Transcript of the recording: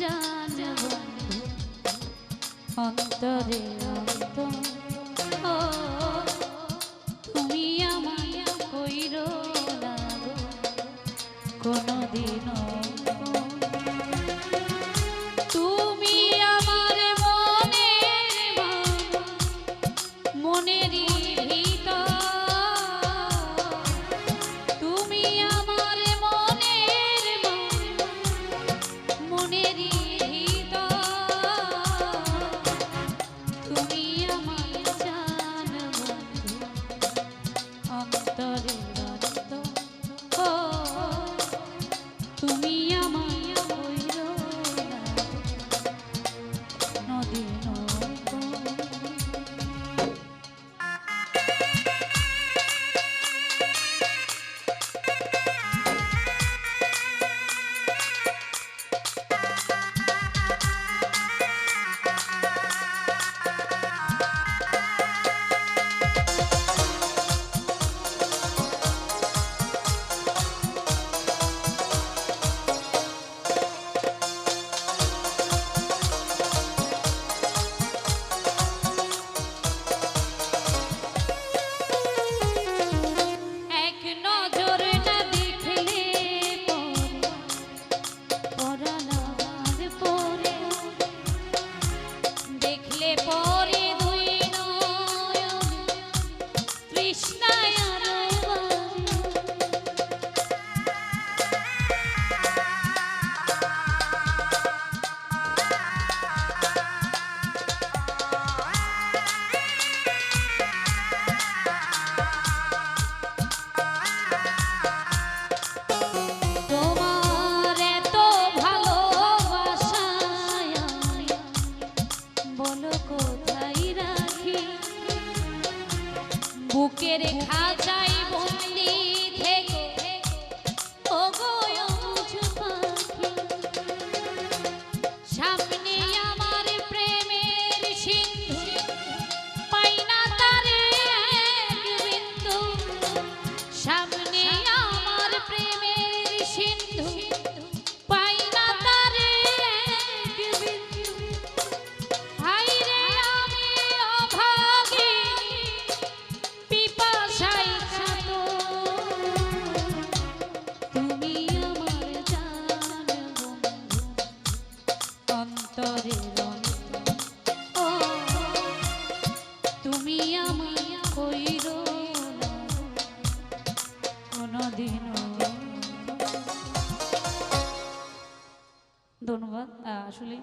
জানব অন্তরে অন্ত ও তুমি আমায় কইর না কোনদিনও বুকের খাঁচাই অন্তরে ও তুমি আমার কইর ধন্যবাদ আসলে